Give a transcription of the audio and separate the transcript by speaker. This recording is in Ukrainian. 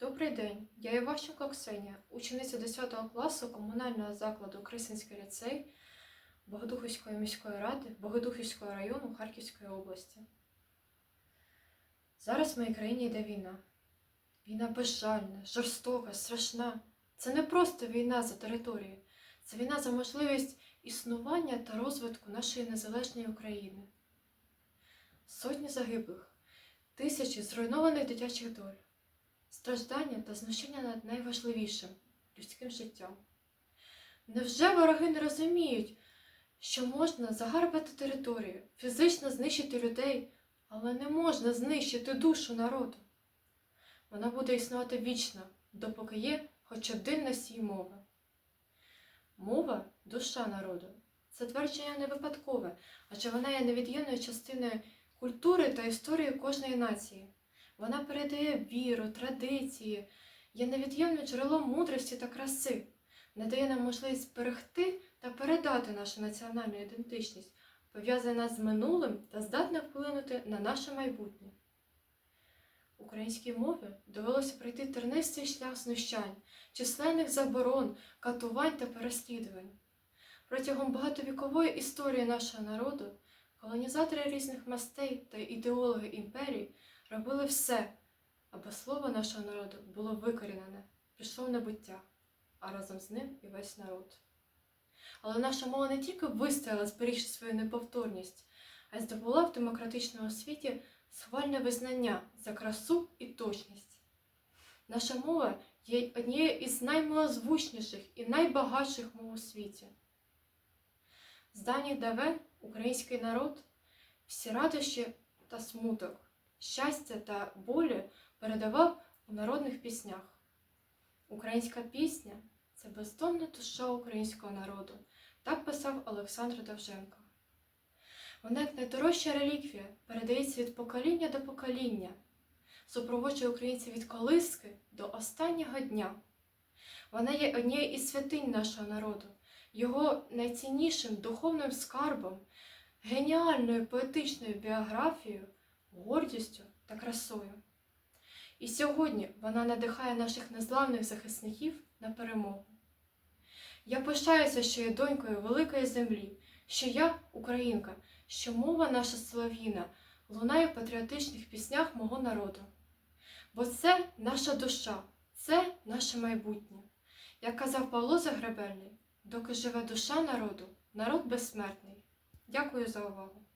Speaker 1: Добрий день, я Іващенко Ксенія, учениця 10 класу комунального закладу Крисинський ліцей Богодухівської міської ради Богодухівського району Харківської області. Зараз в моїй країні йде війна. Війна безжальна, жорстока, страшна. Це не просто війна за територію, це війна за можливість існування та розвитку нашої незалежної України. Сотні загиблих, тисячі зруйнованих дитячих доль страждання та знущення над найважливішим людським життям. Невже вороги не розуміють, що можна загарбати територію, фізично знищити людей, але не можна знищити душу народу? Вона буде існувати вічно, допоки є хоч один носій мови. Мова душа народу. Це твердження не випадкове, адже вона є невід'ємною частиною культури та історії кожної нації. Вона передає віру, традиції, є невід'ємним джерелом мудрості та краси, надає нам можливість зберегти та передати нашу національну ідентичність, пов'язана з минулим та здатна вплинути на наше майбутнє. Українській мові довелося пройти тернистий шлях знущань, численних заборон, катувань та переслідувань. Протягом багатовікової історії нашого народу колонізатори різних мастей та ідеологи імперії робили все, аби слово нашого народу було викорінене, пішло в небуття, а разом з ним і весь народ. Але наша мова не тільки вистояла, зберігши свою неповторність, а й здобула в демократичному світі схвальне визнання за красу і точність. Наша мова є однією із наймилозвучніших і найбагатших мов у світі. З давніх давен український народ всі радощі та смуток щастя та болі передавав у народних піснях. Українська пісня це бездонна душа українського народу, так писав Олександр Довженко. Вона, як найдорожча реліквія, передається від покоління до покоління, супроводжує українців від колиски до останнього дня. Вона є однією із святинь нашого народу, його найціннішим духовним скарбом, геніальною поетичною біографією гордістю та красою. І сьогодні вона надихає наших незламних захисників на перемогу. Я пишаюся, що є донькою великої землі, що я українка, що мова наша солов'їна лунає в патріотичних піснях мого народу. Бо це наша душа, це наше майбутнє. Як казав Павло Загребельний, доки живе душа народу, народ безсмертний. Дякую за увагу!